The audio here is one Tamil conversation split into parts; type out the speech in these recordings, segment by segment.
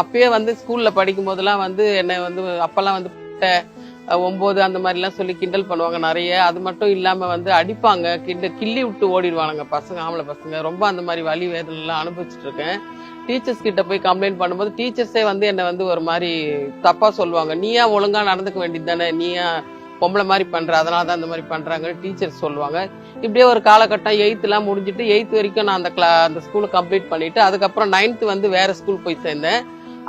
அப்பயே வந்து ஸ்கூல்ல படிக்கும் போதெல்லாம் வந்து என்னை வந்து அப்பெல்லாம் வந்து புட்டை, ஒன்பது அந்த மாதிரிலாம் சொல்லி கிண்டல் பண்ணுவாங்க நிறைய. அது மட்டும் இல்லாம வந்து அடிப்பாங்க கிண்ட கிள்ளி விட்டு ஓடிடுவானுங்க பசங்க ஆம்பளை பசங்க. ரொம்ப அந்த மாதிரி வலி வேதனை எல்லாம் அனுபவிச்சுட்டு இருக்கேன். டீச்சர்ஸ் கிட்ட போய் கம்ப்ளைண்ட் பண்ணும்போது டீச்சர்ஸே வந்து என்னை வந்து ஒரு மாதிரி தப்பா சொல்லுவாங்க. நீயா ஒழுங்கா நடந்துக்க வேண்டியது தானே நீயா பொம்பளை மாதிரி பண்ற அதனால தான் இந்த மாதிரி பண்றாங்க டீச்சர்ஸ் சொல்லுவாங்க. இப்படியே ஒரு காலகட்டம் எயித்து எல்லாம் முடிஞ்சிட்டு எயித்து வரைக்கும் நான் அந்த கிளா அந்த ஸ்கூலை கம்ப்ளீட் பண்ணிட்டு அதுக்கப்புறம் நைன்த் வந்து வேற ஸ்கூல் போய் சேர்ந்தேன்.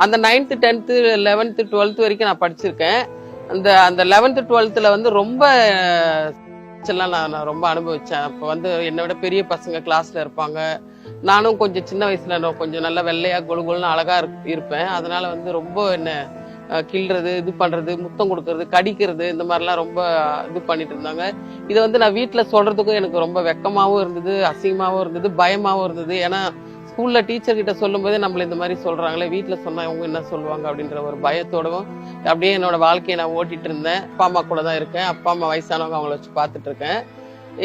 அந்த நைன்த்து டென்த்து லெவன்த்து டுவெல்த்து வரைக்கும் நான் படிச்சிருக்கேன். அந்த அந்த லெவன்த்து டுவெல்த்தில் வந்து ரொம்ப எல்லாம் நான் நான் ரொம்ப அனுபவித்தேன் அப்போ வந்து என்னை விட பெரிய பசங்க கிளாஸில் இருப்பாங்க. நானும் கொஞ்சம் சின்ன வயசுல கொஞ்சம் நல்லா வெள்ளையாக கொழு கொழுன்னு அழகாக இருப்பேன். அதனால வந்து ரொம்ப என்ன கிள்றது இது பண்றது முத்தம் கொடுக்கறது கடிக்கிறது இந்த மாதிரிலாம் ரொம்ப இது பண்ணிட்டு இருந்தாங்க. இதை வந்து நான் வீட்டில் சொல்றதுக்கும் எனக்கு ரொம்ப வெக்கமாகவும் இருந்தது அசிங்கமாகவும் இருந்தது பயமாகவும் இருந்தது. ஏன்னா ஸ்கூல்ல டீச்சர் கிட்ட சொல்லும்போதே நம்மள இந்த மாதிரி சொல்றாங்களே வீட்டில் சொன்னா இவங்க என்ன சொல்லுவாங்க அப்படின்ற ஒரு பயத்தோடவும் அப்படியே என்னோட வாழ்க்கையை நான் ஓட்டிட்டு இருந்தேன். அப்பா அம்மா கூட தான் இருக்கேன். அப்பா அம்மா வயசானவங்க அவங்கள வச்சு பார்த்துட்டு இருக்கேன்.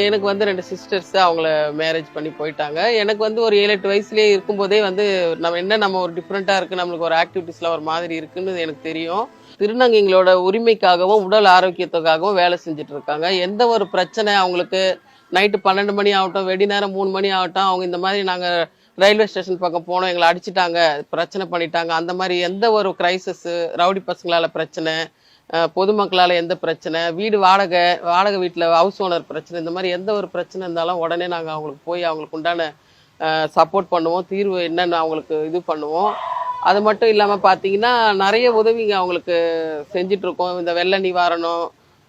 எனக்கு வந்து ரெண்டு சிஸ்டர்ஸ் அவங்கள மேரேஜ் பண்ணி போயிட்டாங்க. எனக்கு வந்து ஒரு ஏழு எட்டு வயசுலயே இருக்கும்போதே வந்து நம்ம என்ன நம்ம ஒரு டிஃப்ரெண்டா இருக்கு நம்மளுக்கு ஒரு ஆக்டிவிட்டிஸ்ல ஒரு மாதிரி இருக்குன்னு எனக்கு தெரியும். திருநங்கைங்களோட உரிமைக்காகவும் உடல் ஆரோக்கியத்துக்காகவும் வேலை செஞ்சுட்டு இருக்காங்க. எந்த ஒரு பிரச்சனை அவங்களுக்கு நைட்டு பன்னெண்டு மணி ஆகட்டும் வெடி நேரம் மூணு மணி ஆகட்டும் அவங்க இந்த மாதிரி நாங்கள் ரயில்வே ஸ்டேஷன் பக்கம் போனோம் எங்களை அடிச்சிட்டாங்க பிரச்சனை பண்ணிட்டாங்க. அந்த மாதிரி எந்த ஒரு கிரைசஸ்ஸு ரவுடி பசங்களால பிரச்சனை அஹ் பொதுமக்களால எந்த பிரச்சனை வீடு வாடகை வாடகை வீட்டில் ஹவுஸ் ஓனர் பிரச்சனை இந்த மாதிரி எந்த ஒரு பிரச்சனை இருந்தாலும் உடனே நாங்கள் அவங்களுக்கு போய் அவங்களுக்கு உண்டான சப்போர்ட் பண்ணுவோம். தீர்வு என்னன்னு அவங்களுக்கு இது பண்ணுவோம். அது மட்டும் இல்லாமல் பார்த்தீங்கன்னா நிறைய உதவிங்க அவங்களுக்கு செஞ்சிட்ருக்கோம் இந்த வெள்ள நிவாரணம்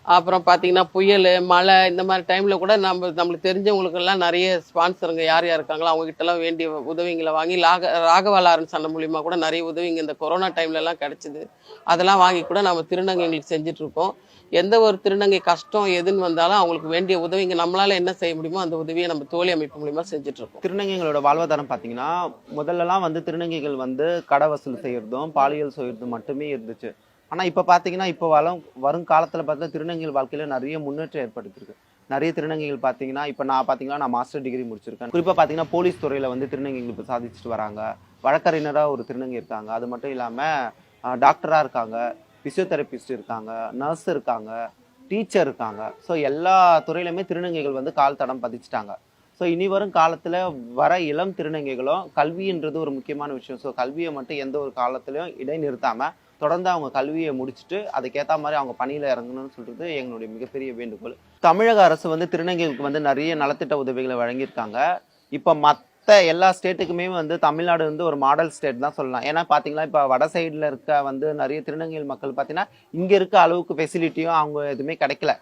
அப்புறம் பார்த்தீங்கன்னா புயல் மழை இந்த மாதிரி டைமில் கூட நம்ம நம்மளுக்கு தெரிஞ்சவங்களுக்கெல்லாம் நிறைய ஸ்பான்சருங்க யார் யார் இருக்காங்களோ அவங்கக்கிட்டலாம் வேண்டிய உதவிங்களை வாங்கி லாக ராகவா சண்டை அண்ணன் மூலியமாக கூட நிறைய உதவிங்க இந்த கொரோனா டைம்லலாம் கிடச்சிது. அதெல்லாம் வாங்கி கூட நம்ம திருநங்கைங்களுக்கு செஞ்சுட்டு எந்த ஒரு திருநங்கை கஷ்டம் எதுன்னு வந்தாலும் அவங்களுக்கு வேண்டிய உதவிங்க நம்மளால் என்ன செய்ய முடியுமோ அந்த உதவியை நம்ம தோழி அமைப்பு மூலிமா செஞ்சிட்ருக்கோம் திருநங்கைகளோட வாழ்வாதாரம் பார்த்தீங்கன்னா முதல்லலாம் வந்து திருநங்கைகள் வந்து கடை வசூல் செய்கிறதும் பாலியல் செய்கிறதும் மட்டுமே இருந்துச்சு. ஆனால் இப்போ பார்த்தீங்கன்னா இப்போ வளம் வரும் காலத்தில் பார்த்தா திருநங்கைகள் வாழ்க்கையில் நிறைய முன்னேற்றம் ஏற்படுத்திருக்கு நிறைய திருநங்கைகள் பார்த்தீங்கன்னா இப்போ நான் பார்த்தீங்கன்னா நான் மாஸ்டர் டிகிரி முடிச்சிருக்கேன். குறிப்பாக பார்த்தீங்கன்னா போலீஸ் துறையில் வந்து திருநங்கைகள் இப்போ சாதிச்சுட்டு வராங்க. வழக்கறிஞராக ஒரு திருநங்கை இருக்காங்க. அது மட்டும் இல்லாமல் டாக்டராக இருக்காங்க ஃபிசியோதெரபிஸ்ட் இருக்காங்க நர்ஸ் இருக்காங்க டீச்சர் இருக்காங்க. ஸோ எல்லா துறையிலுமே திருநங்கைகள் வந்து கால் தடம் பதிச்சிட்டாங்க. ஸோ இனி வரும் காலத்தில் வர இளம் திருநங்கைகளும் கல்வின்றது ஒரு முக்கியமான விஷயம். ஸோ கல்வியை மட்டும் எந்த ஒரு காலத்திலையும் இடைநிறுத்தாமல் தொடர்ந்து அவங்க கல்வியை முடிச்சுட்டு அதுக்கேற்ற மாதிரி அவங்க பணியில் இறங்கணும்னு சொல்கிறது எங்களுடைய மிகப்பெரிய வேண்டுகோள். தமிழக அரசு வந்து திருநங்கைகளுக்கு வந்து நிறைய நலத்திட்ட உதவிகளை வழங்கியிருக்காங்க. இப்போ மற்ற எல்லா ஸ்டேட்டுக்குமே வந்து தமிழ்நாடு வந்து ஒரு மாடல் ஸ்டேட் தான் சொல்லலாம். ஏன்னா பார்த்தீங்கன்னா இப்போ வட சைடில் இருக்க வந்து நிறைய திருநங்கைகள் மக்கள் பார்த்தீங்கன்னா இங்கே இருக்க அளவுக்கு ஃபெசிலிட்டியும் அவங்க எதுவுமே கிடைக்கல.